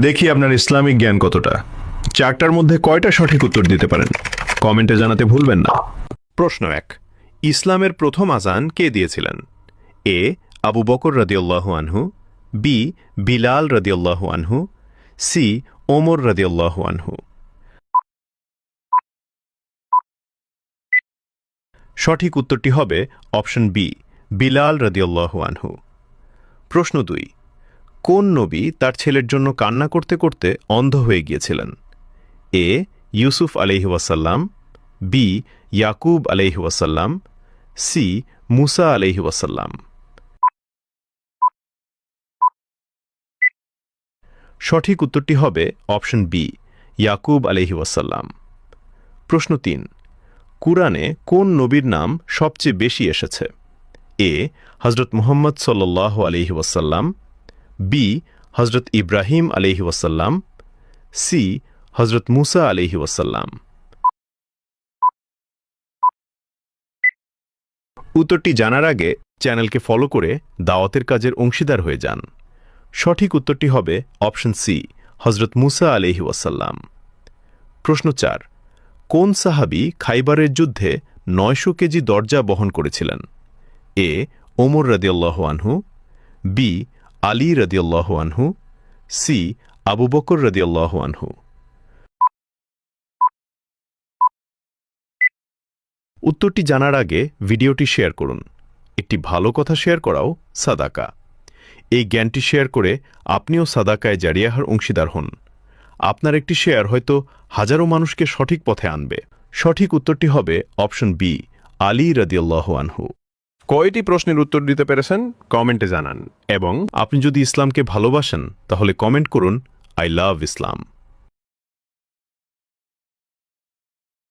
দেখি আপনার ইসলামিক জ্ঞান কতটা। চারটার মধ্যে কয়টা সঠিক উত্তর দিতে পারেন? কমেন্টে জানাতে ভুলবেন না। প্রশ্ন এক, ইসলামের প্রথম আজান কে দিয়েছিলেন? এ, আবু বকর রদিউল্লাহু আনহু, বি, বিলাল রদিউল্লাহু আনহু, সি, ওমর রদিউল্লাহু আনহু। সঠিক উত্তরটি হবে অপশন বি, বিলাল রদিউল্লাহু আনহু। প্রশ্ন দুই কোন নবী তার ছেলের জন্য কান্না করতে করতে অন্ধ হয়ে গিয়েছিলেন? এ, ইউসুফ আলহি ওয়াসাল্লাম, বি, ইয়াকুব আলহি ওয়াসাল্লাম, সি, মুসা আলহি ওয়াসাল্লাম। সঠিক উত্তরটি হবে অপশন বি, ইয়াকুব আলহি ওয়াসাল্লাম। প্রশ্ন তিন, কুরআনে কোন নবীর নাম সবচেয়ে বেশি এসেছে? এ হজরত মুহম্মদ সাল্লাহ আলহি ওয়াসাল্লাম বি হজরত ইব্রাহিম আলহি ওয়াসাল্লাম সি হজরত মুসা আলহি ওয়াসাল্লাম। উত্তরটি জানার আগে চ্যানেলকে ফলো করে দাওয়াতের কাজের অংশীদার হয়ে যান। সঠিক উত্তরটি হবে অপশন সি হজরত মুসা আলহি ওয়াসাল্লাম। প্রশ্ন চার, কোন সাহাবি খাইবারের যুদ্ধে নয়শো কেজি দরজা বহন করেছিলেন? এ ওমর রদিয়াল্লাহ আনহু বি আলী রদিয়াল্লাহ আনহু, সি আবু বকর রদিয়াল্লাহ আনহু। উত্তরটি জানার আগে ভিডিওটি শেয়ার করুন। একটি ভালো কথা শেয়ার করাও সাদাকা। এই জ্ঞানটি শেয়ার করে আপনিও সাদাকায় জারিয়াহার অংশীদার হন। আপনার একটি শেয়ার হয়তো হাজারো মানুষকে সঠিক পথে আনবে। সঠিক উত্তরটি হবে অপশন বি, আলী রদিয়াল্লাহ আনহু। কয়টি প্রশ্নের উত্তর দিতে পেরেছেন? কমেন্টে জানান। এবং আপনি যদি ইসলামকে ভালোবাসেন, তাহলে কমেন্ট করুন, আই লাভ ইসলাম।